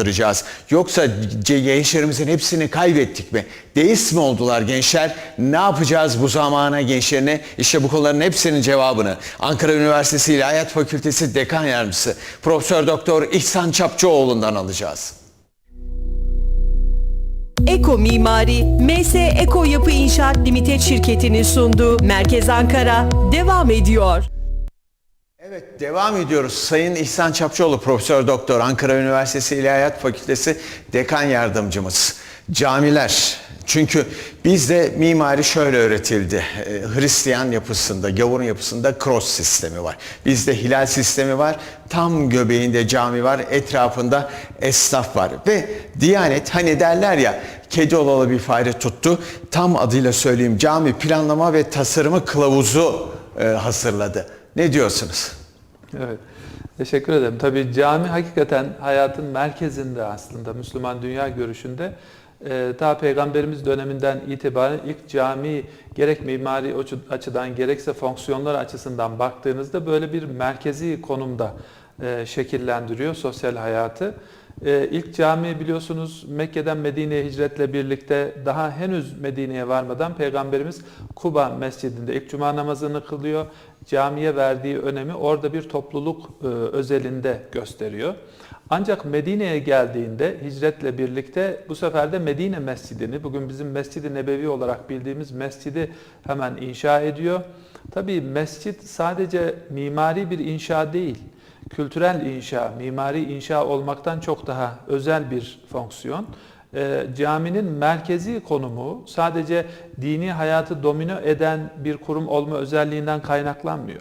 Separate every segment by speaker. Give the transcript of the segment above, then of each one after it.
Speaker 1: kazandıracağız? Yoksa gençlerimizin hepsini kaybettik mi? Deist mi oldular gençler? Ne yapacağız bu zamana gençlerine? İşte bu konuların hepsinin cevabını Ankara Üniversitesi İlahiyat Fakültesi Dekan Yardımcısı Profesör Doktor İhsan Çapçıoğlu'ndan alacağız.
Speaker 2: Eko Mimari, MS Eko Yapı İnşaat Limited şirketinin sunduğu Merkez Ankara devam ediyor.
Speaker 1: Evet devam ediyoruz. Sayın İhsan Çapçıoğlu Profesör Doktor Ankara Üniversitesi İlahiyat Fakültesi Dekan Yardımcımız. Camiler. Çünkü bizde mimari şöyle öğretildi. Ee, Hristiyan yapısında, gavurun yapısında cross sistemi var. Bizde hilal sistemi var. Tam göbeğinde cami var. Etrafında esnaf var. Ve Diyanet hani derler ya kedi olalı bir fare tuttu. Tam adıyla söyleyeyim cami planlama ve tasarımı kılavuzu e, hazırladı. Ne diyorsunuz?
Speaker 3: Evet. Teşekkür ederim. Tabii cami hakikaten hayatın merkezinde aslında Müslüman dünya görüşünde e, ta peygamberimiz döneminden itibaren ilk cami gerek mimari açı- açıdan gerekse fonksiyonlar açısından baktığınızda böyle bir merkezi konumda e, şekillendiriyor sosyal hayatı. E, ilk cami biliyorsunuz Mekke'den Medine'ye hicretle birlikte daha henüz Medine'ye varmadan Peygamberimiz Kuba Mescidinde ilk cuma namazını kılıyor. Camiye verdiği önemi orada bir topluluk e, özelinde gösteriyor. Ancak Medine'ye geldiğinde hicretle birlikte bu sefer de Medine Mescidini, bugün bizim Mescid-i Nebevi olarak bildiğimiz mescidi hemen inşa ediyor. Tabii mescit sadece mimari bir inşa değil, kültürel inşa, mimari inşa olmaktan çok daha özel bir fonksiyon. E, caminin merkezi konumu sadece dini hayatı domino eden bir kurum olma özelliğinden kaynaklanmıyor.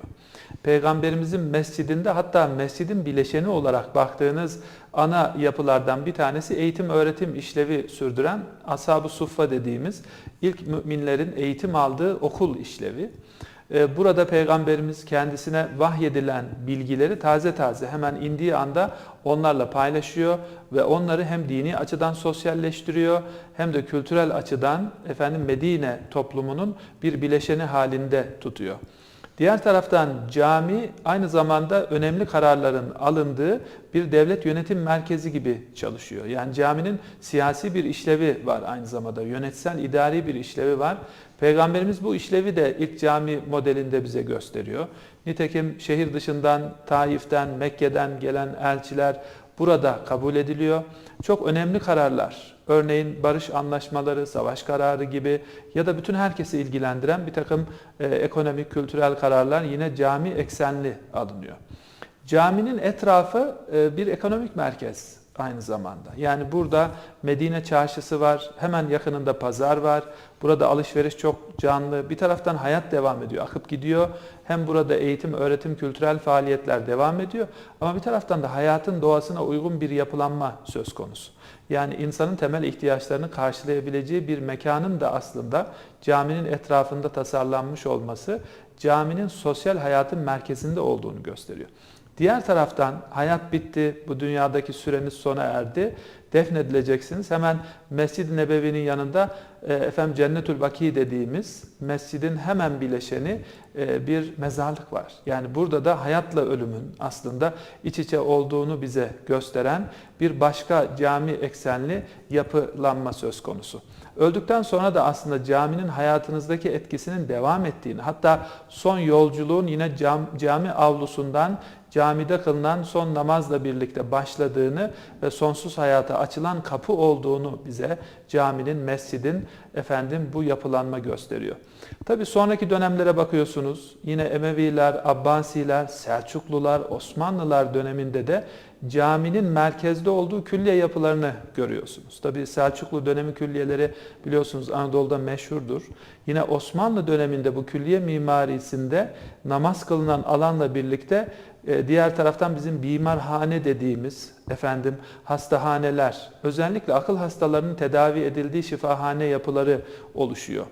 Speaker 3: Peygamberimizin mescidinde hatta mescidin bileşeni olarak baktığınız ana yapılardan bir tanesi eğitim öğretim işlevi sürdüren Ashab-ı Suffa dediğimiz ilk müminlerin eğitim aldığı okul işlevi. Ee, Burada Peygamberimiz kendisine vahyedilen bilgileri taze taze hemen indiği anda onlarla paylaşıyor ve onları hem dini açıdan sosyalleştiriyor hem de kültürel açıdan efendim Medine toplumunun bir bileşeni halinde tutuyor. Diğer taraftan cami aynı zamanda önemli kararların alındığı bir devlet yönetim merkezi gibi çalışıyor. Yani caminin siyasi bir işlevi var aynı zamanda, yönetsel idari bir işlevi var. Peygamberimiz bu işlevi de ilk cami modelinde bize gösteriyor. Nitekim şehir dışından, Taif'ten, Mekke'den gelen elçiler burada kabul ediliyor. Çok önemli kararlar, örneğin barış anlaşmaları, savaş kararı gibi ya da bütün herkesi ilgilendiren bir takım e, ekonomik, kültürel kararlar yine cami eksenli alınıyor. Caminin etrafı e, bir ekonomik merkez aynı zamanda. Yani burada Medine çarşısı var, hemen yakınında pazar var. Burada alışveriş çok canlı. Bir taraftan hayat devam ediyor, akıp gidiyor. Hem burada eğitim, öğretim, kültürel faaliyetler devam ediyor. Ama bir taraftan da hayatın doğasına uygun bir yapılanma söz konusu. Yani insanın temel ihtiyaçlarını karşılayabileceği bir mekanın da aslında caminin etrafında tasarlanmış olması caminin sosyal hayatın merkezinde olduğunu gösteriyor. Diğer taraftan hayat bitti, bu dünyadaki süreniz sona erdi, defnedileceksiniz. Hemen Mescid-i Nebevi'nin yanında e, efendim Cennetül Baki dediğimiz mescidin hemen bileşeni e, bir mezarlık var. Yani burada da hayatla ölümün aslında iç içe olduğunu bize gösteren bir başka cami eksenli yapılanma söz konusu. Öldükten sonra da aslında caminin hayatınızdaki etkisinin devam ettiğini, hatta son yolculuğun yine cam, cami avlusundan camide kılınan son namazla birlikte başladığını ve sonsuz hayata açılan kapı olduğunu bize caminin, mescidin efendim bu yapılanma gösteriyor. Tabi sonraki dönemlere bakıyorsunuz. Yine Emeviler, Abbasiler, Selçuklular, Osmanlılar döneminde de caminin merkezde olduğu külliye yapılarını görüyorsunuz. Tabi Selçuklu dönemi külliyeleri biliyorsunuz Anadolu'da meşhurdur. Yine Osmanlı döneminde bu külliye mimarisinde namaz kılınan alanla birlikte e, diğer taraftan bizim bimarhane dediğimiz efendim hastahaneler, özellikle akıl hastalarının tedavi edildiği şifahane yapıları oluşuyor.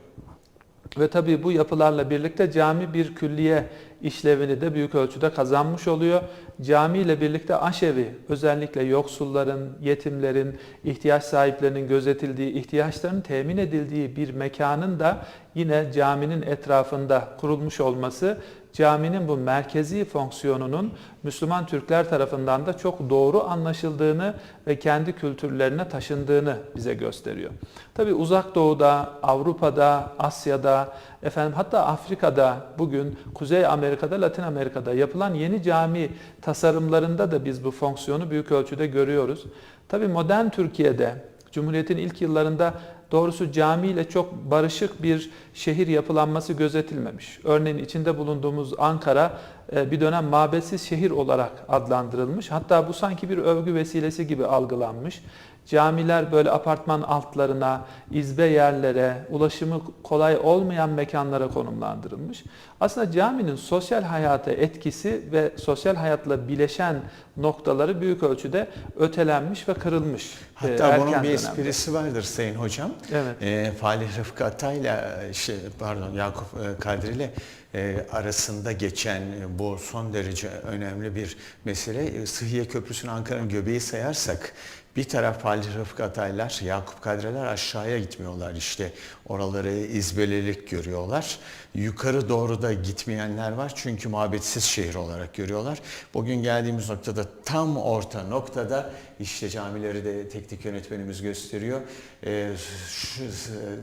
Speaker 3: Ve tabii bu yapılarla birlikte cami bir külliye işlevini de büyük ölçüde kazanmış oluyor. Cami ile birlikte aşevi, özellikle yoksulların, yetimlerin, ihtiyaç sahiplerinin gözetildiği, ihtiyaçlarının temin edildiği bir mekanın da yine caminin etrafında kurulmuş olması caminin bu merkezi fonksiyonunun Müslüman Türkler tarafından da çok doğru anlaşıldığını ve kendi kültürlerine taşındığını bize gösteriyor. Tabi uzak doğuda, Avrupa'da, Asya'da, efendim hatta Afrika'da bugün Kuzey Amerika'da, Latin Amerika'da yapılan yeni cami tasarımlarında da biz bu fonksiyonu büyük ölçüde görüyoruz. Tabi modern Türkiye'de Cumhuriyet'in ilk yıllarında doğrusu camiyle çok barışık bir şehir yapılanması gözetilmemiş. Örneğin içinde bulunduğumuz Ankara e, bir dönem mabetsiz şehir olarak adlandırılmış. Hatta bu sanki bir övgü vesilesi gibi algılanmış. Camiler böyle apartman altlarına, izbe yerlere, ulaşımı kolay olmayan mekanlara konumlandırılmış. Aslında caminin sosyal hayata etkisi ve sosyal hayatla bileşen noktaları büyük ölçüde ötelenmiş ve kırılmış. e,
Speaker 1: Hatta
Speaker 3: erken
Speaker 1: bunun bir
Speaker 3: dönemde.
Speaker 1: esprisi vardır Sayın Hocam.
Speaker 3: Evet.
Speaker 1: E, Falih Rıfkı Atay'la şey, pardon Yakup e, Kadri ile e, arasında geçen e, bu son derece önemli bir mesele. E, Sıhhiye Köprüsü'nü Ankara'nın göbeği sayarsak bir taraf Falih Rıfkı Ataylar, Yakup Kadriler aşağıya gitmiyorlar işte. Oraları izbelelik görüyorlar. Yukarı doğru da gitmeyenler var çünkü mabetsiz şehir olarak görüyorlar. Bugün geldiğimiz noktada tam orta noktada işte camileri de teknik yönetmenimiz gösteriyor. Ee, şu,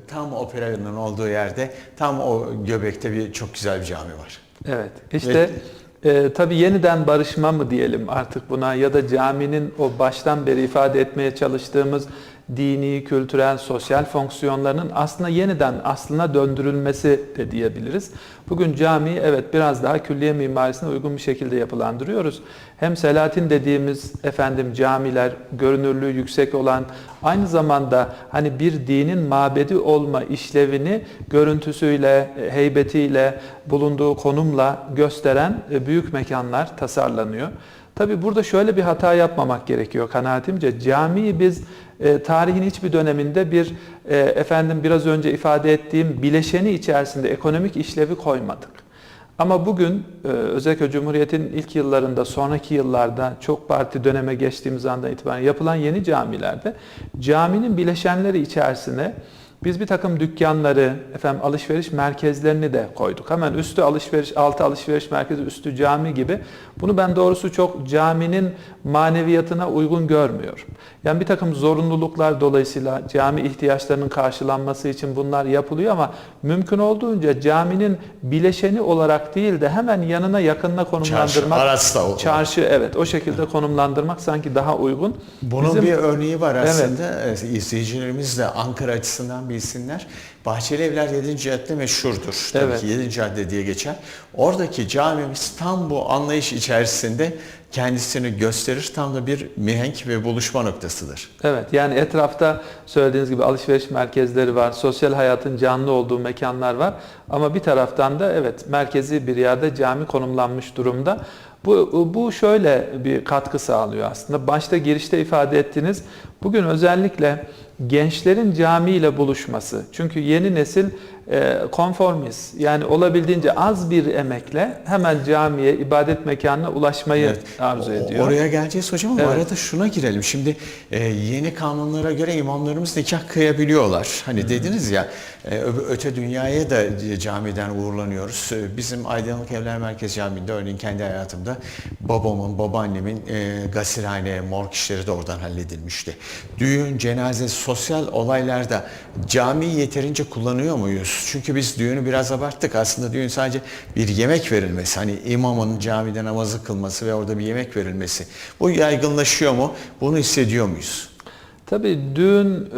Speaker 1: tam operanın olduğu yerde tam o göbekte bir çok güzel bir cami var.
Speaker 3: Evet. İşte e, tabii yeniden barışma mı diyelim artık buna ya da caminin o baştan beri ifade etmeye çalıştığımız dini, kültürel, sosyal fonksiyonlarının aslında yeniden aslına döndürülmesi de diyebiliriz. Bugün camiyi evet biraz daha külliye mimarisine uygun bir şekilde yapılandırıyoruz. Hem Selahattin dediğimiz efendim camiler görünürlüğü yüksek olan aynı zamanda hani bir dinin mabedi olma işlevini görüntüsüyle, e, heybetiyle, bulunduğu konumla gösteren e, büyük mekanlar tasarlanıyor. Tabi burada şöyle bir hata yapmamak gerekiyor kanaatimce. Camiyi biz e, tarihin hiçbir döneminde bir e, efendim biraz önce ifade ettiğim bileşeni içerisinde ekonomik işlevi koymadık. Ama bugün e, özellikle Cumhuriyet'in ilk yıllarında, sonraki yıllarda çok parti döneme geçtiğimiz andan itibaren yapılan yeni camilerde caminin bileşenleri içerisine biz bir takım dükkanları, efendim alışveriş merkezlerini de koyduk. Hemen üstü alışveriş, altı alışveriş merkezi, üstü cami gibi. Bunu ben doğrusu çok caminin maneviyatına uygun görmüyorum. Yani bir takım zorunluluklar dolayısıyla cami ihtiyaçlarının karşılanması için bunlar yapılıyor ama mümkün olduğunca caminin bileşeni olarak değil de hemen yanına yakınına konumlandırmak.
Speaker 1: arasında o-
Speaker 3: Çarşı evet o şekilde konumlandırmak sanki daha uygun.
Speaker 1: Bunun
Speaker 3: Bizim-
Speaker 1: bir örneği var aslında. Evet. İzleyicilerimiz de Ankara açısından bilsinler. Bahçeli Evler 7. cadde meşhurdur. Tabii
Speaker 3: Evet.
Speaker 1: ki 7. cadde diye geçer. Oradaki camimiz tam bu anlayış içerisinde kendisini gösterir. Tam da bir mihenk ve buluşma noktasıdır.
Speaker 3: Evet yani etrafta söylediğiniz gibi alışveriş merkezleri var, sosyal hayatın canlı olduğu mekanlar var. Ama bir taraftan da evet merkezi bir yerde cami konumlanmış durumda. Bu, bu şöyle bir katkı sağlıyor aslında. Başta girişte ifade ettiğiniz bugün özellikle gençlerin camiyle buluşması. Çünkü yeni nesil konformist yani olabildiğince az bir emekle hemen camiye, ibadet mekanına ulaşmayı
Speaker 1: Evet.
Speaker 3: arzu ediyor.
Speaker 1: Oraya geleceğiz hocam ama
Speaker 3: Evet.
Speaker 1: arada şuna girelim. Şimdi e, yeni kanunlara göre imamlarımız nikah kıyabiliyorlar. Hani dediniz ya e, öte dünyaya da camiden uğurlanıyoruz. E, Bizim Aydınlık Evler Merkez Camii'nde örneğin kendi hayatımda babamın, babaannemin e, gasilhane, morg işleri de oradan halledilmişti. Düğün, cenaze, sosyal olaylarda camiyi yeterince kullanıyor muyuz? Çünkü biz düğünü biraz abarttık. Aslında düğün sadece bir yemek verilmesi. Hani imamın camide namazı kılması ve orada bir yemek verilmesi. Bu yaygınlaşıyor mu? Bunu hissediyor muyuz?
Speaker 3: Tabii düğün e,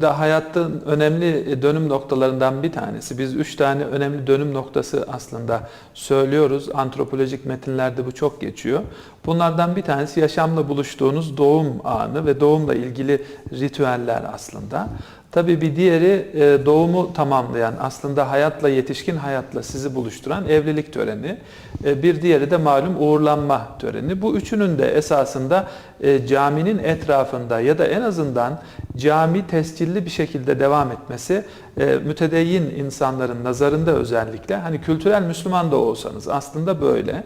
Speaker 3: da hayatın önemli dönüm noktalarından bir tanesi. Biz üç tane önemli dönüm noktası aslında söylüyoruz. Antropolojik metinlerde bu çok geçiyor. Bunlardan bir tanesi yaşamla buluştuğunuz doğum anı ve doğumla ilgili ritüeller aslında. Tabii bir diğeri e, doğumu tamamlayan, aslında hayatla, yetişkin hayatla sizi buluşturan evlilik töreni. E, Bir diğeri de malum uğurlanma töreni. Bu üçünün de esasında e, caminin etrafında ya da en azından cami tescilli bir şekilde devam etmesi e, mütedeyyin insanların nazarında özellikle hani kültürel Müslüman da olsanız aslında böyle.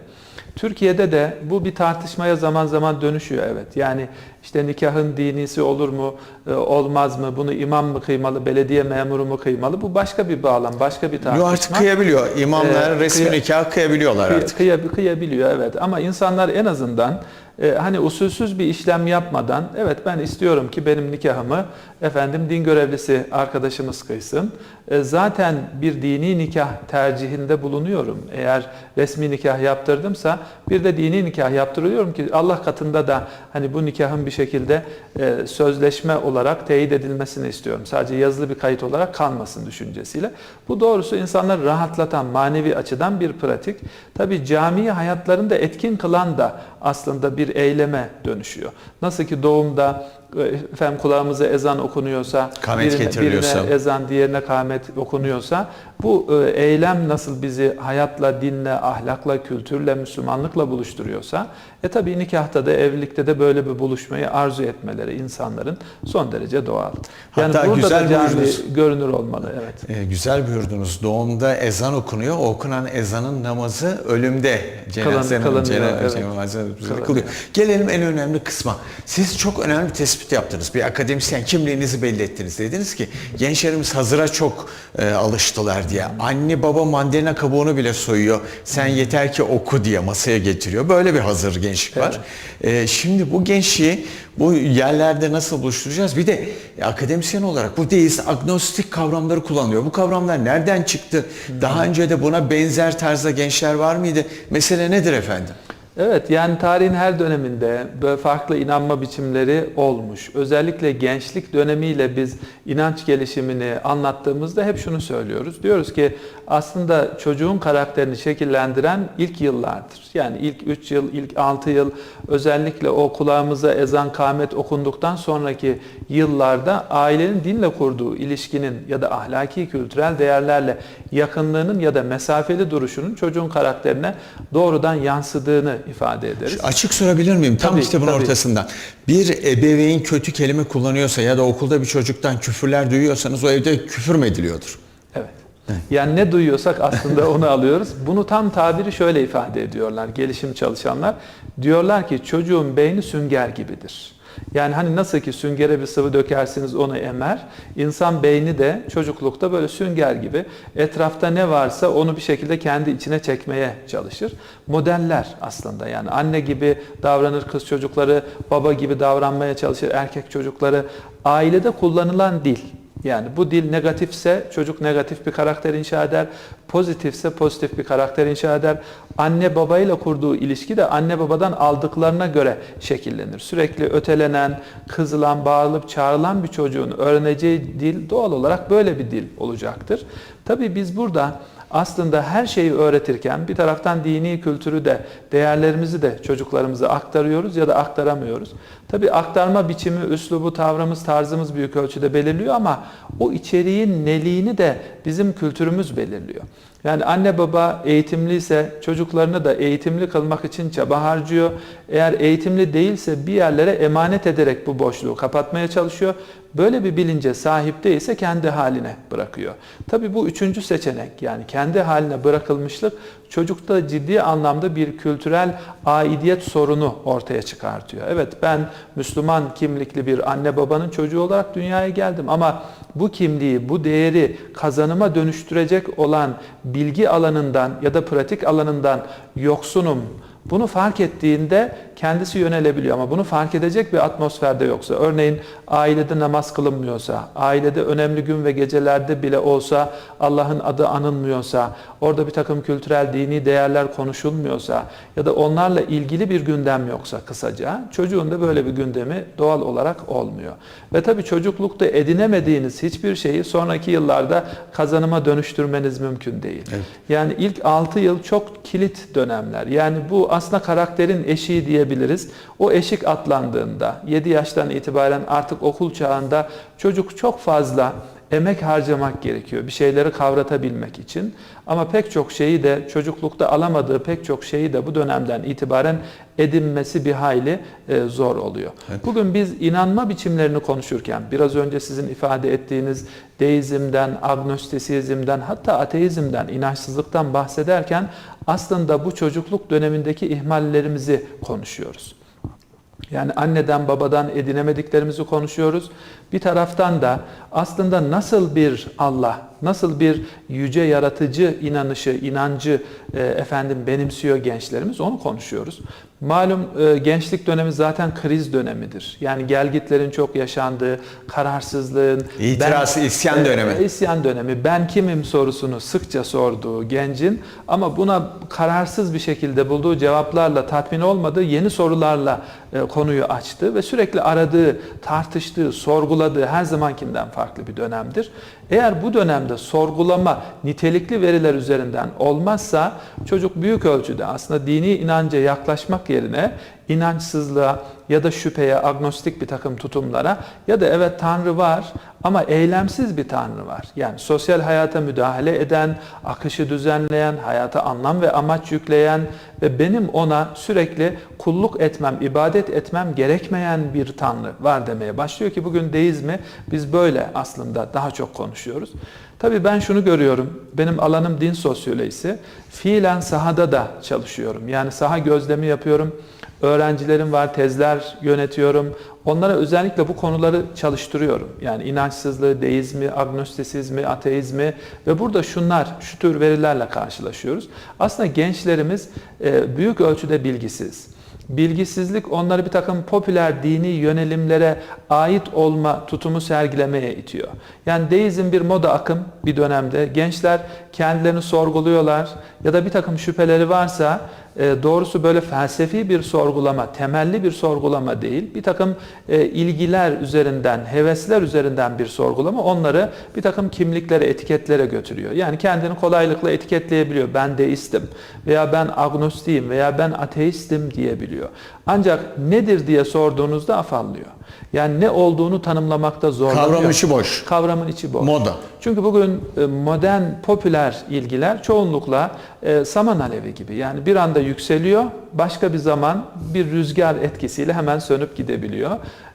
Speaker 3: Türkiye'de de bu bir tartışmaya zaman zaman dönüşüyor evet. Yani işte nikahın dinisi olur mu, e, olmaz mı? Bunu imam mı kıymalı, belediye memuru mu kıymalı? Bu başka bir bağlam, başka bir
Speaker 1: Yo
Speaker 3: tartışma.
Speaker 1: artık kıyabiliyor. İmamlar
Speaker 3: Ee,
Speaker 1: resmi
Speaker 3: kıya-
Speaker 1: nikah kıyabiliyorlar
Speaker 3: Kıy-
Speaker 1: artık.
Speaker 3: kıya- kıyabiliyor evet ama insanlar en azından e, hani usulsüz bir işlem yapmadan evet ben istiyorum ki benim nikahımı efendim din görevlisi arkadaşımız kıysın. E, zaten bir dini nikah tercihinde bulunuyorum. Eğer resmi nikah yaptırdımsa bir de dini nikah yaptırıyorum ki Allah katında da hani bu nikahın bir şekilde e, sözleşme olarak teyit edilmesini istiyorum. Sadece yazılı bir kayıt olarak kalmasın düşüncesiyle. Bu doğrusu insanları rahatlatan manevi açıdan bir pratik. Tabi cami hayatlarında etkin kılan da aslında bir eyleme dönüşüyor. Nasıl ki doğumda efendim kulağımıza ezan okunuyorsa,
Speaker 1: Kamet
Speaker 3: birine, birine ezan diğerine kâhmet okunuyorsa bu e, eylem nasıl bizi hayatla, dinle, ahlakla, kültürle, Müslümanlıkla buluşturuyorsa e tabi nikahta da evlilikte de böyle bir buluşmayı arzu etmeleri insanların son derece doğal. Yani
Speaker 1: Hatta
Speaker 3: burada
Speaker 1: güzel
Speaker 3: da cami görünür olmalı. Evet.
Speaker 1: Ee, güzel buyurdunuz. Doğumda ezan okunuyor. O okunan ezanın namazı ölümde cenazenin
Speaker 3: kılınıyor,
Speaker 1: cenaze
Speaker 3: evet.
Speaker 1: cenaze
Speaker 3: Kılınıyor.
Speaker 1: Gelelim en önemli kısma. Siz çok önemli bir tespit yaptınız. Bir akademisyen kimliğinizi belli ettiniz. Dediniz ki gençlerimiz hazıra çok e, alıştılar diye. Anne baba mandalina kabuğunu bile soyuyor. Sen yeter ki oku diye masaya getiriyor. Böyle bir hazır gençlik var. E, şimdi bu gençliği bu yerlerde nasıl buluşturacağız? Bir de e, akademisyen olarak bu deist, agnostik kavramları kullanıyor. Bu kavramlar nereden çıktı? Daha önce de buna benzer tarzda gençler var mıydı? Mesele nedir efendim?
Speaker 3: Evet yani tarihin her döneminde böyle farklı inanma biçimleri olmuş. Özellikle gençlik dönemiyle biz inanç gelişimini anlattığımızda hep şunu söylüyoruz. Diyoruz ki aslında çocuğun karakterini şekillendiren ilk yıllardır. Yani ilk 3 yıl, ilk 6 yıl özellikle o kulağımıza ezan kâhmet okunduktan sonraki yıllarda ailenin dinle kurduğu ilişkinin ya da ahlaki kültürel değerlerle yakınlığının ya da mesafeli duruşunun çocuğun karakterine doğrudan yansıdığını ifade ederiz.
Speaker 1: Açık sorabilir miyim? Tam
Speaker 3: Tabii,
Speaker 1: bunun
Speaker 3: tabii.
Speaker 1: ortasından. Bir ebeveyn kötü kelime kullanıyorsa ya da okulda bir çocuktan küfürler duyuyorsanız o evde küfür mü ediliyordur?
Speaker 3: Evet. Yani ne duyuyorsak aslında onu alıyoruz. Bunu tam tabiri şöyle ifade ediyorlar gelişim çalışanlar. Diyorlar ki çocuğun beyni sünger gibidir. Yani hani nasıl ki süngere bir sıvı dökersiniz onu emer. İnsan beyni de çocuklukta böyle sünger gibi etrafta ne varsa onu bir şekilde kendi içine çekmeye çalışır. Modeller aslında yani anne gibi davranır kız çocukları, baba gibi davranmaya çalışır erkek çocukları. Ailede kullanılan dil yani bu dil negatifse çocuk negatif bir karakter inşa eder, pozitifse pozitif bir karakter inşa eder. Anne babayla kurduğu ilişki de anne babadan aldıklarına göre şekillenir. Sürekli ötelenen, kızılan, bağırılıp çağrılan bir çocuğun öğreneceği dil doğal olarak böyle bir dil olacaktır. Tabii biz burada aslında her şeyi öğretirken bir taraftan dini kültürü de değerlerimizi de çocuklarımıza aktarıyoruz ya da aktaramıyoruz. Tabi aktarma biçimi, üslubu, tavrımız, tarzımız büyük ölçüde belirliyor ama o içeriğin neliğini de bizim kültürümüz belirliyor. Yani anne baba eğitimliyse çocuklarını da eğitimli kılmak için çaba harcıyor. Eğer eğitimli değilse bir yerlere emanet ederek bu boşluğu kapatmaya çalışıyor. Böyle bir bilince sahip değilse kendi haline bırakıyor. Tabii bu üçüncü seçenek yani kendi haline bırakılmışlık çocukta ciddi anlamda bir kültürel aidiyet sorunu ortaya çıkartıyor. Evet ben Müslüman kimlikli bir anne babanın çocuğu olarak dünyaya geldim ama bu kimliği, bu değeri kazanıma dönüştürecek olan bilgi alanından ya da pratik alanından yoksunum. Bunu fark ettiğinde kendisi yönelebiliyor ama bunu fark edecek bir atmosferde yoksa, örneğin ailede namaz kılınmıyorsa, ailede önemli gün ve gecelerde bile olsa Allah'ın adı anılmıyorsa, orada bir takım kültürel dini değerler konuşulmuyorsa ya da onlarla ilgili bir gündem yoksa kısaca, çocuğun da böyle bir gündemi doğal olarak olmuyor. Ve tabii çocuklukta edinemediğiniz hiçbir şeyi sonraki yıllarda kazanıma dönüştürmeniz mümkün değil. Yani ilk 6 yıl çok kilit dönemler. Yani bu aslında karakterin eşiği diyebiliriz. O eşik atlandığında 7 yaştan itibaren artık okul çağında çocuk çok fazla emek harcamak gerekiyor bir şeyleri kavratabilmek için. Ama pek çok şeyi de çocuklukta alamadığı pek çok şeyi de bu dönemden itibaren edinmesi bir hayli e, zor oluyor. Bugün biz inanma biçimlerini konuşurken biraz önce sizin ifade ettiğiniz deizmden, agnostisizmden hatta ateizmden, inançsızlıktan bahsederken aslında bu çocukluk dönemindeki ihmallerimizi konuşuyoruz. Yani anneden babadan edinemediklerimizi konuşuyoruz. Bir taraftan da aslında nasıl bir Allah, nasıl bir yüce yaratıcı inanışı, inancı e, efendim benimsiyor gençlerimiz onu konuşuyoruz. Malum e, gençlik dönemi zaten kriz dönemidir. Yani gelgitlerin çok yaşandığı, kararsızlığın,
Speaker 1: İtiraz, isyan
Speaker 3: e,
Speaker 1: dönemi.
Speaker 3: isyan dönemi, ben kimim sorusunu sıkça sorduğu gencin ama buna kararsız bir şekilde bulduğu cevaplarla tatmin olmadığı yeni sorularla e, konuyu açtı ve sürekli aradığı, tartıştığı, sorguladığı her zamankinden farklı bir dönemdir. Eğer bu dönemde sorgulama nitelikli veriler üzerinden olmazsa çocuk büyük ölçüde aslında dini inanca yaklaşmak yerine inançsızlığa ya da şüpheye, agnostik bir takım tutumlara ya da evet Tanrı var ama eylemsiz bir Tanrı var. Yani sosyal hayata müdahale eden, akışı düzenleyen, hayata anlam ve amaç yükleyen ve benim ona sürekli kulluk etmem, ibadet etmem gerekmeyen bir Tanrı var demeye başlıyor ki bugün deizmi biz böyle aslında daha çok konuşuyoruz. Tabii ben şunu görüyorum, benim alanım din sosyolojisi, fiilen sahada da çalışıyorum. Yani saha gözlemi yapıyorum, öğrencilerim var, tezler yönetiyorum. Onlara özellikle bu konuları çalıştırıyorum. Yani inançsızlığı, deizmi, agnostisizmi, ateizmi ve burada şunlar, şu tür verilerle karşılaşıyoruz. Aslında gençlerimiz e, büyük ölçüde bilgisiz. Bilgisizlik onları bir takım popüler dini yönelimlere ait olma tutumu sergilemeye itiyor. Yani deizm bir moda akım bir dönemde. Gençler kendilerini sorguluyorlar ya da bir takım şüpheleri varsa e, doğrusu böyle felsefi bir sorgulama, temelli bir sorgulama değil, bir takım e, ilgiler üzerinden, hevesler üzerinden bir sorgulama onları bir takım kimliklere, etiketlere götürüyor. Yani kendini kolaylıkla etiketleyebiliyor. Ben deistim veya ben agnostiyim veya ben ateistim diyebiliyor. Ancak nedir diye sorduğunuzda afallıyor. Yani ne olduğunu tanımlamakta zorlanıyor.
Speaker 1: Kavram içi boş.
Speaker 3: Kavramın içi boş.
Speaker 1: Moda.
Speaker 3: Çünkü bugün e, modern popüler ilgiler çoğunlukla e, saman alevi gibi. Yani bir anda yükseliyor, başka bir zaman bir rüzgar etkisiyle hemen sönüp gidebiliyor.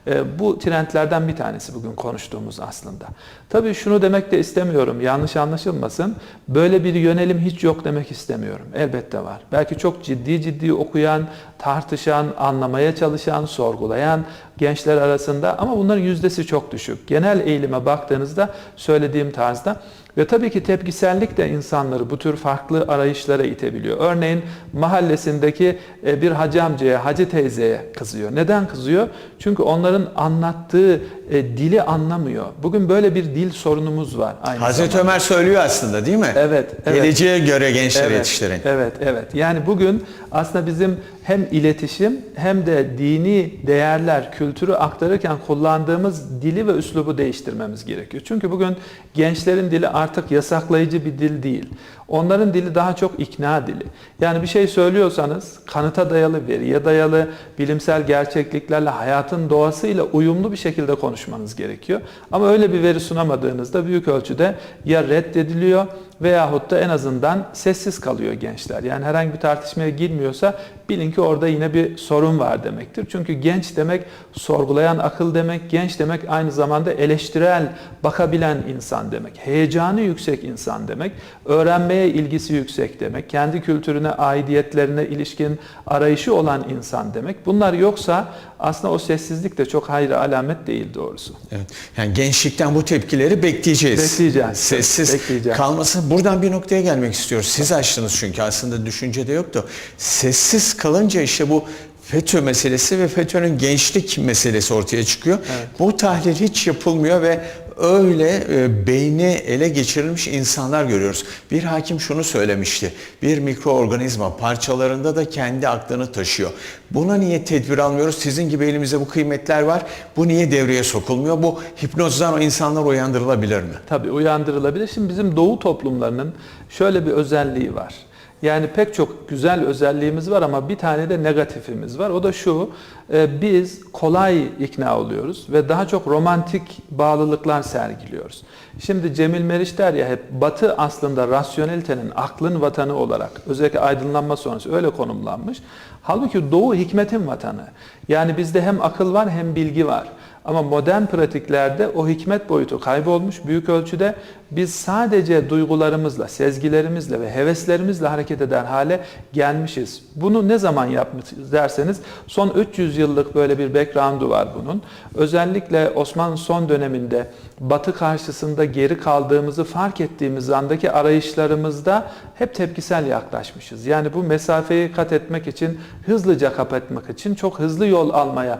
Speaker 3: E, Bu trendlerden bir tanesi bugün konuştuğumuz aslında. Tabii şunu demek de istemiyorum, yanlış anlaşılmasın. Böyle bir yönelim hiç yok demek istemiyorum. Elbette var. Belki çok ciddi ciddi okuyan, tartışan, anlamaya çalışan, sorgulayan gençler arasında ama bunların yüzdesi çok düşük. Genel eğilime baktığınızda söylediğim tarzda ve tabii ki tepkisellik de insanları bu tür farklı arayışlara itebiliyor. Örneğin mahallesindeki e, bir hacı amcaya, hacı teyzeye kızıyor. Neden kızıyor? Çünkü onların anlattığı e, dili anlamıyor. Bugün böyle bir dil sorunumuz var. Aynı
Speaker 1: Hazreti
Speaker 3: zamanda.
Speaker 1: Ömer söylüyor aslında değil mi?
Speaker 3: Evet, evet.
Speaker 1: Geleceğe göre gençleri
Speaker 3: Evet,
Speaker 1: yetiştirin.
Speaker 3: Evet, evet. Yani bugün aslında bizim hem iletişim hem de dini değerler, kültürü aktarırken kullandığımız dili ve üslubu değiştirmemiz gerekiyor. Çünkü bugün gençlerin dili artık yasaklayıcı bir dil değil. Onların dili daha çok ikna dili. Yani bir şey söylüyorsanız kanıta dayalı, veriye dayalı, bilimsel gerçekliklerle, hayatın doğasıyla uyumlu bir şekilde konuşmanız gerekiyor. Ama öyle bir veri sunamadığınızda büyük ölçüde ya reddediliyor veyahut da en azından sessiz kalıyor gençler. Yani herhangi bir tartışmaya girmiyorsa bilin ki orada yine bir sorun var demektir. Çünkü genç demek sorgulayan akıl demek, genç demek aynı zamanda eleştirel bakabilen insan demek, heyecanı yüksek insan demek, öğrenmeye ilgisi yüksek demek, kendi kültürüne, aidiyetlerine ilişkin arayışı olan insan demek. Bunlar yoksa aslında o sessizlik de çok hayra alamet değil doğrusu.
Speaker 1: Evet. Yani gençlikten bu tepkileri bekleyeceğiz.
Speaker 3: Bekleyeceğiz.
Speaker 1: Sessiz
Speaker 3: Bekleyeceğiz.
Speaker 1: kalması. Buradan bir noktaya gelmek istiyoruz. Siz açtınız çünkü aslında düşüncede yoktu. Sessiz kalınca işte bu FETÖ meselesi ve FETÖ'nün gençlik meselesi ortaya çıkıyor. Bu tahlil hiç yapılmıyor ve öyle e, beyni ele geçirilmiş insanlar görüyoruz. Bir hakim şunu söylemişti. Bir mikroorganizma parçalarında da kendi aklını taşıyor. Buna niye tedbir almıyoruz? Sizin gibi elimizde bu kıymetler var. Bu niye devreye sokulmuyor? Bu hipnozdan o insanlar uyandırılabilir mi?
Speaker 3: Tabii uyandırılabilir. Şimdi bizim doğu toplumlarının şöyle bir özelliği var. Yani pek çok güzel özelliğimiz var ama bir tane de negatifimiz var. O da şu, e, biz kolay ikna oluyoruz ve daha çok romantik bağlılıklar sergiliyoruz. Şimdi Cemil Meriç der ya hep Batı aslında rasyonelitenin, aklın vatanı olarak özellikle aydınlanma sonrası öyle konumlanmış. Halbuki Doğu hikmetin vatanı. Yani bizde hem akıl var hem bilgi var. Ama modern pratiklerde o hikmet boyutu kaybolmuş büyük ölçüde. Biz sadece duygularımızla, sezgilerimizle ve heveslerimizle hareket eder hale gelmişiz. Bunu ne zaman yapmışız derseniz son 300 yıllık böyle bir background'u var bunun. Özellikle Osmanlı son döneminde Batı karşısında geri kaldığımızı fark ettiğimiz andaki arayışlarımızda hep tepkisel yaklaşmışız. Yani bu mesafeyi kat etmek için, hızlıca kapatmak için çok hızlı yol almaya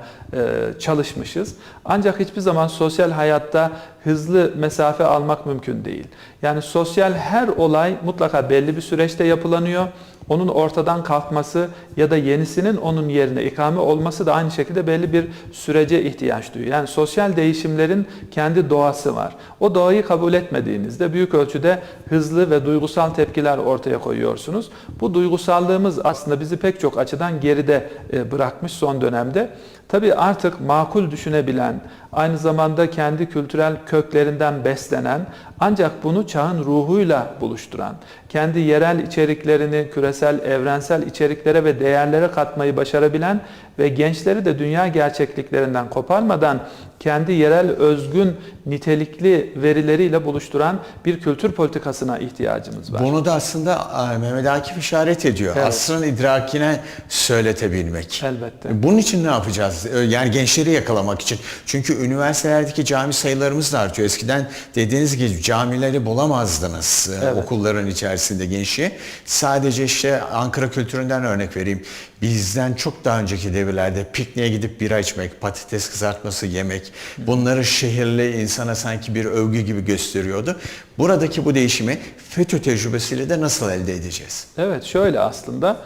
Speaker 3: çalışmışız. Ancak hiçbir zaman sosyal hayatta hızlı mesafe almak mümkün değil. Yani sosyal her olay mutlaka belli bir süreçte yapılanıyor. Onun ortadan kalkması ya da yenisinin onun yerine ikame olması da aynı şekilde belli bir sürece ihtiyaç duyuyor. Yani sosyal değişimlerin kendi doğası var. O doğayı kabul etmediğinizde büyük ölçüde hızlı ve duygusal tepkiler ortaya koyuyorsunuz. Bu duygusallığımız aslında bizi pek çok açıdan geride e, bırakmış son dönemde. Tabii artık makul düşünebilen, aynı zamanda kendi kültürel köklerinden beslenen, ancak bunu çağın ruhuyla buluşturan, kendi yerel içeriklerini küresel, evrensel içeriklere ve değerlere katmayı başarabilen ve gençleri de dünya gerçekliklerinden koparmadan kendi yerel özgün nitelikli verileriyle buluşturan bir kültür politikasına ihtiyacımız var.
Speaker 1: Bunu da aslında e, Mehmet Akif işaret ediyor.
Speaker 3: Evet.
Speaker 1: Asrın idrakine söyletebilmek.
Speaker 3: Elbette.
Speaker 1: Bunun için ne yapacağız? E, Yani gençleri yakalamak için. Çünkü üniversitelerdeki cami sayılarımız da artıyor. Eskiden dediğiniz gibi camileri bulamazdınız e,
Speaker 3: Evet.
Speaker 1: okulların içerisinde gençliği. Sadece işte Ankara kültüründen örnek vereyim. Bizden çok daha önceki devirlerde pikniğe gidip bira içmek, patates kızartması yemek, bunları şehirli insana sanki bir övgü gibi gösteriyordu. Buradaki bu değişimi FETÖ tecrübesiyle de nasıl elde edeceğiz?
Speaker 3: Evet şöyle aslında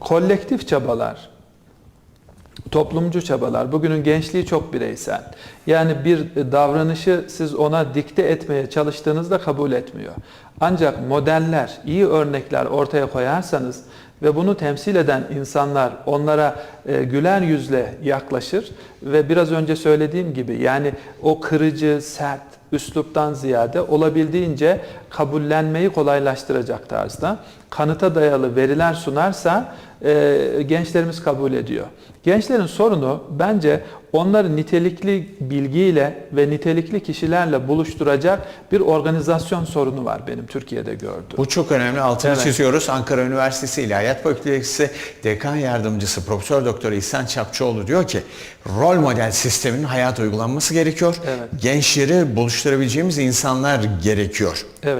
Speaker 3: kolektif çabalar, toplumcu çabalar, bugünün gençliği çok bireysel. Yani bir davranışı siz ona dikte etmeye çalıştığınızda kabul etmiyor. Ancak modeller, iyi örnekler ortaya koyarsanız ve bunu temsil eden insanlar onlara e, güler yüzle yaklaşır ve biraz önce söylediğim gibi yani o kırıcı, sert, üsluptan ziyade olabildiğince kabullenmeyi kolaylaştıracak tarzda kanıta dayalı veriler sunarsa e, gençlerimiz kabul ediyor. Gençlerin sorunu bence onları nitelikli bilgiyle ve nitelikli kişilerle buluşturacak bir organizasyon sorunu var benim Türkiye'de gördüğüm.
Speaker 1: Bu çok önemli. Altını
Speaker 3: Evet.
Speaker 1: çiziyoruz. Ankara Üniversitesi İlahiyat Fakültesi Dekan Yardımcısı Profesör Doktor İhsan Çapçıoğlu diyor ki rol model sisteminin hayata uygulanması gerekiyor.
Speaker 3: Evet.
Speaker 1: Gençleri buluşturabileceğimiz insanlar gerekiyor.
Speaker 3: Evet.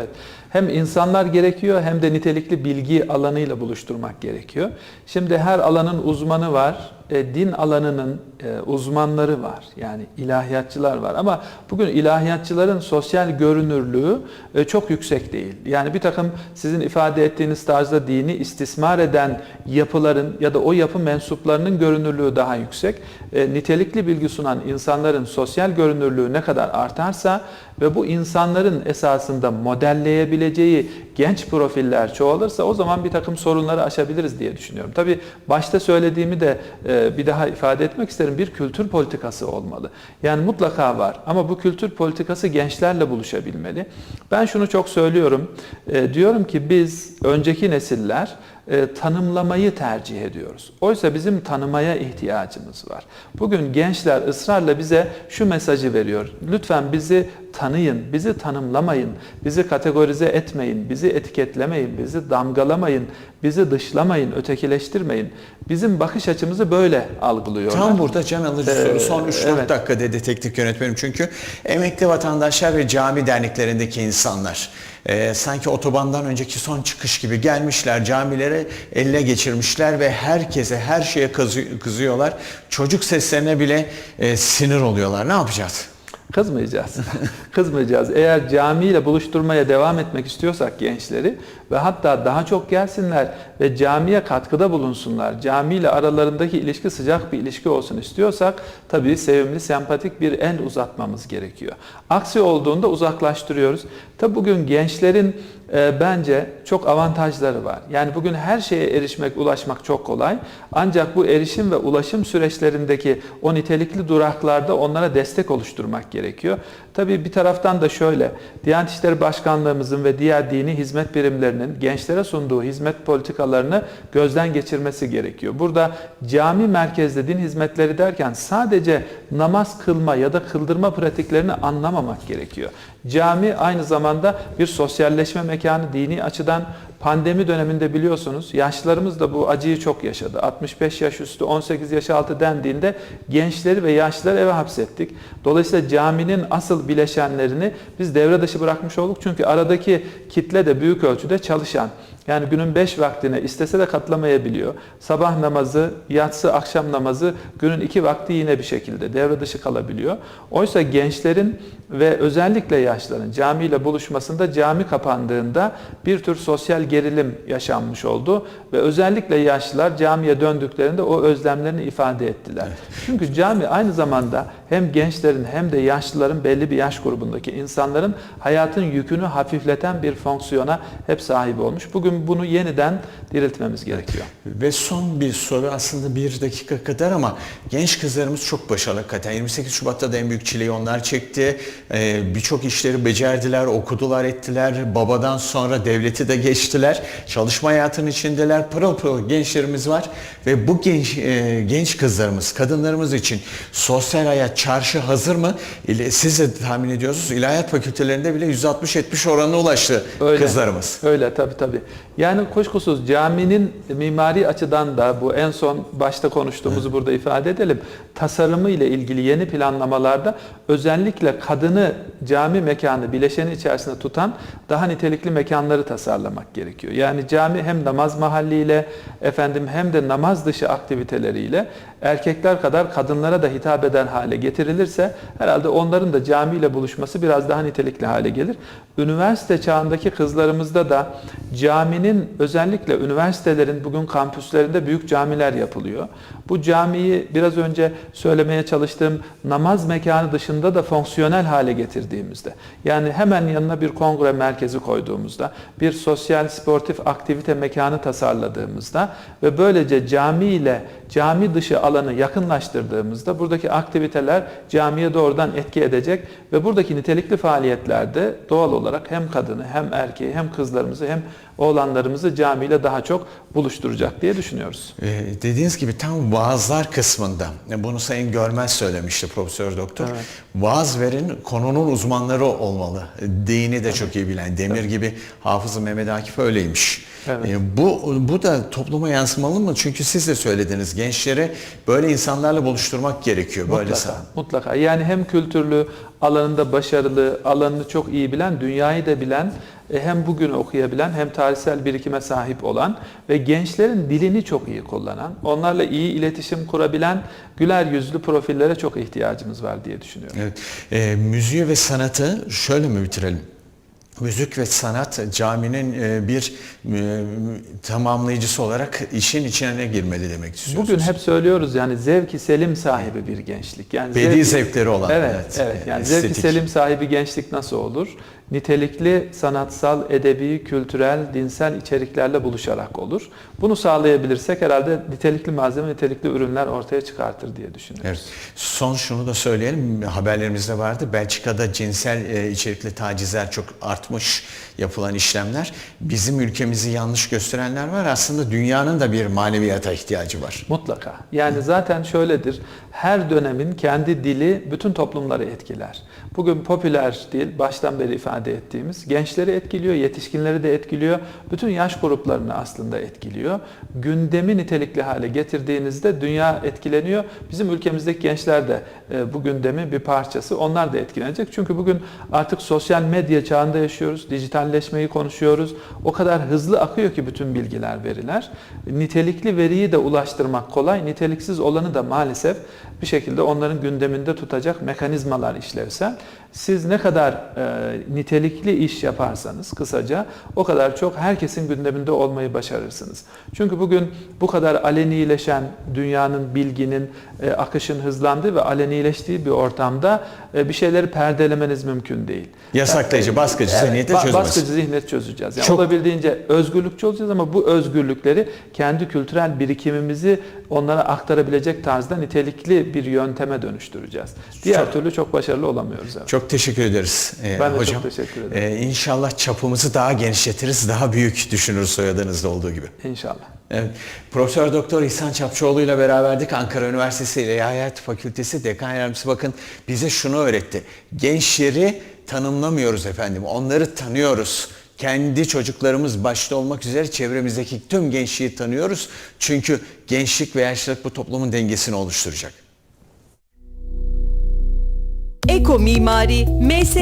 Speaker 3: Hem insanlar gerekiyor hem de nitelikli bilgi alanıyla buluşturmak gerekiyor. Şimdi her alanın uzmanı var. E, din alanının e, uzmanları var. Yani ilahiyatçılar var. Ama bugün ilahiyatçıların sosyal görünürlüğü e, çok yüksek değil. Yani bir takım sizin ifade ettiğiniz tarzda dini istismar eden yapıların ya da o yapı mensuplarının görünürlüğü daha yüksek. Nitelikli bilgi sunan insanların sosyal görünürlüğü ne kadar artarsa ve bu insanların esasında modelleyebileceği genç profiller çoğalırsa o zaman bir takım sorunları aşabiliriz diye düşünüyorum. Tabii başta söylediğimi de e, bir daha ifade etmek isterim. Bir kültür politikası olmalı. Yani mutlaka var ama bu kültür politikası gençlerle buluşabilmeli. Ben şunu çok söylüyorum. E, diyorum ki biz önceki nesiller e, tanımlamayı tercih ediyoruz. Oysa bizim tanımaya ihtiyacımız var. Bugün gençler ısrarla bize şu mesajı veriyor. Lütfen bizi tanıyın, bizi tanımlamayın, bizi kategorize etmeyin, bizi etiketlemeyin, bizi damgalamayın, bizi dışlamayın, ötekileştirmeyin. Bizim bakış açımızı böyle algılıyorlar.
Speaker 1: Tam burada can alıcı
Speaker 3: Ee,
Speaker 1: soru. Son 3-4
Speaker 3: evet.
Speaker 1: dakika dedi teknik yönetmenim. Çünkü emekli vatandaşlar ve cami derneklerindeki insanlar e, sanki otobandan önceki son çıkış gibi gelmişler camilere elle geçirmişler ve herkese her şeye kızı- kızıyorlar. Çocuk seslerine bile e, sinir oluyorlar. Ne yapacağız?
Speaker 3: Kızmayacağız. Kızmayacağız. Eğer camiyle buluşturmaya devam etmek istiyorsak gençleri ve hatta daha çok gelsinler ve camiye katkıda bulunsunlar. Cami ile aralarındaki ilişki sıcak bir ilişki olsun istiyorsak tabii sevimli, sempatik bir el uzatmamız gerekiyor. Aksi olduğunda uzaklaştırıyoruz. Tabii bugün gençlerin e, bence çok avantajları var. Yani bugün her şeye erişmek, ulaşmak çok kolay. Ancak bu erişim ve ulaşım süreçlerindeki o nitelikli duraklarda onlara destek oluşturmak gerekiyor. Tabii bir taraftan da şöyle, Diyanet İşleri Başkanlığımızın ve diğer dini hizmet birimlerinin gençlere sunduğu hizmet politikalarını gözden geçirmesi gerekiyor. Burada cami merkezli din hizmetleri derken sadece namaz kılma ya da kıldırma pratiklerini anlamamak gerekiyor. Cami aynı zamanda bir sosyalleşme mekanı dini açıdan pandemi döneminde biliyorsunuz yaşlılarımız da bu acıyı çok yaşadı. 65 yaş üstü 18 yaş altı dendiğinde gençleri ve yaşlıları eve hapsettik. Dolayısıyla caminin asıl bileşenlerini biz devre dışı bırakmış olduk. Çünkü aradaki kitle de büyük ölçüde çalışan. Yani günün 5 vaktine istese de katılamayabiliyor. Sabah namazı, yatsı, akşam namazı günün 2 vakti yine bir şekilde devre dışı kalabiliyor. Oysa gençlerin ve özellikle yaşlıların camiyle buluşmasında cami kapandığında bir tür sosyal gerilim yaşanmış oldu ve özellikle yaşlılar camiye döndüklerinde o özlemlerini ifade ettiler. Çünkü cami aynı zamanda hem gençlerin hem de yaşlıların belli bir yaş grubundaki insanların hayatın yükünü hafifleten bir fonksiyona hep sahip olmuş. Bugün bunu yeniden diriltmemiz gerekiyor.
Speaker 1: Ve son bir soru aslında bir dakika kadar ama genç kızlarımız çok başarılı hakikaten. 28 Şubat'ta da en büyük çileyi onlar çekti. Ee, Birçok işleri becerdiler, okudular, ettiler. Babadan sonra devleti de geçtiler. Çalışma hayatının içindeler. Pırıl pırıl gençlerimiz var. Ve bu genç, e, genç kızlarımız, kadınlarımız için sosyal hayat, çarşı hazır mı? İle- Siz de tahmin ediyorsunuz. İlahiyat fakültelerinde bile %60-70 oranına ulaştı
Speaker 3: Öyle.
Speaker 1: kızlarımız.
Speaker 3: Öyle tabii tabii. Yani kuşkusuz caminin mimari açıdan da bu en son başta konuştuğumuzu burada ifade edelim. Tasarımı ile ilgili yeni planlamalarda özellikle kadını cami mekanı bileşeni içerisinde tutan daha nitelikli mekanları tasarlamak gerekiyor. Yani cami hem namaz mahalliyle efendim hem de namaz dışı aktiviteleriyle erkekler kadar kadınlara da hitap eden hale getirilirse herhalde onların da camiyle buluşması biraz daha nitelikli hale gelir. Üniversite çağındaki kızlarımızda da caminin özellikle üniversitelerin bugün kampüslerinde büyük camiler yapılıyor. Bu camiyi biraz önce söylemeye çalıştığım namaz mekanı dışında da fonksiyonel hale getirdiğimizde yani hemen yanına bir kongre merkezi koyduğumuzda bir sosyal sportif aktivite mekanı tasarladığımızda ve böylece cami ile cami dışı alanı yakınlaştırdığımızda buradaki aktiviteler camiye doğrudan etki edecek ve buradaki nitelikli faaliyetlerde doğal olarak hem kadını hem erkeği hem kızlarımızı hem oğlanlarımızı camiyle daha çok buluşturacak diye düşünüyoruz.
Speaker 1: Ee, dediğiniz gibi tam vaazlar kısmında, bunu Sayın Görmez söylemişti Profesör Doktor. Vaaz verin konunun uzmanları olmalı. Dini de çok iyi bilen, Demir gibi Hafız Mehmet Akif öyleymiş.
Speaker 3: Evet.
Speaker 1: Ee, bu bu da topluma yansımalı mı? Çünkü siz de söylediniz gençleri böyle insanlarla buluşturmak gerekiyor. Böyle
Speaker 3: Mutlaka, mutlaka. Yani hem kültürlü, alanında başarılı, alanını çok iyi bilen, dünyayı da bilen, hem bugünü okuyabilen hem tarihsel birikime sahip olan ve gençlerin dilini çok iyi kullanan, onlarla iyi iletişim kurabilen güler yüzlü profillere çok ihtiyacımız var diye düşünüyorum.
Speaker 1: Evet. Ee, müziği ve sanatı şöyle mi bitirelim? Müzik ve sanat caminin e, bir e, tamamlayıcısı olarak işin içine girmeli demek istiyorsunuz.
Speaker 3: Bugün hep söylüyoruz yani zevki selim sahibi bir gençlik. Yani
Speaker 1: Bedi
Speaker 3: zevki-
Speaker 1: zevkleri olan,
Speaker 3: Evet,
Speaker 1: evet.
Speaker 3: evet. Yani
Speaker 1: Estetik.
Speaker 3: zevki selim sahibi gençlik nasıl olur? Nitelikli sanatsal, edebi, kültürel, dinsel içeriklerle buluşarak olur. Bunu sağlayabilirsek herhalde nitelikli malzeme, nitelikli ürünler ortaya çıkartır diye düşünüyorum.
Speaker 1: Evet. Son şunu da söyleyelim. Haberlerimizde vardı. Belçika'da cinsel e, içerikli tacizler çok artmış yapılan işlemler. Bizim ülkemizi yanlış gösterenler var. Aslında dünyanın da bir maneviyata ihtiyacı var.
Speaker 3: Mutlaka. Yani zaten şöyledir. Her dönemin kendi dili bütün toplumları etkiler. Bugün popüler dil baştan beri ifade ettiğimiz gençleri etkiliyor, yetişkinleri de etkiliyor. Bütün yaş gruplarını aslında etkiliyor. Gündemi nitelikli hale getirdiğinizde dünya etkileniyor. Bizim ülkemizdeki gençler de e, bu gündemin bir parçası. Onlar da etkilenecek. Çünkü bugün artık sosyal medya çağında yaşıyoruz. Dijitalleşmeyi konuşuyoruz. O kadar hızlı akıyor ki bütün bilgiler, veriler. Nitelikli veriyi de ulaştırmak kolay. Niteliksiz olanı da maalesef bir şekilde onların gündeminde tutacak mekanizmalar işlevsel. Siz ne kadar e, nitelikli iş yaparsanız kısaca o kadar çok herkesin gündeminde olmayı başarırsınız. Çünkü bugün bu kadar alenileşen dünyanın, bilginin, e, akışın hızlandığı ve alenileştiği bir ortamda e, bir şeyleri perdelemeniz mümkün değil.
Speaker 1: Yasaklayıcı, baskıcı zihniyeti
Speaker 3: ba-
Speaker 1: çözmez.
Speaker 3: Baskıcı zihniyet çözeceğiz. Yani
Speaker 1: Çok-
Speaker 3: olabildiğince özgürlükçü olacağız ama bu özgürlükleri kendi kültürel birikimimizi onlara aktarabilecek tarzda nitelikli bir yönteme dönüştüreceğiz. Diğer
Speaker 1: Çok-
Speaker 3: türlü çok başarılı olamıyoruz. Evet.
Speaker 1: Çok teşekkür ederiz e,
Speaker 3: Ben de çok teşekkür ederim.
Speaker 1: E, inşallah çapımızı daha genişletiriz, daha büyük düşünürüz soyadınızda olduğu gibi.
Speaker 3: İnşallah.
Speaker 1: Evet. Profesör Doktor İhsan Çapçıoğlu ile beraberdik. Ankara Üniversitesi İlahiyat Fakültesi Dekan Yardımcısı bakın bize şunu öğretti. Gençleri tanımlamıyoruz efendim. Onları tanıyoruz. Kendi çocuklarımız başta olmak üzere çevremizdeki tüm gençliği tanıyoruz. Çünkü gençlik ve yaşlılık bu toplumun dengesini oluşturacak.
Speaker 2: Eko Mimari, MS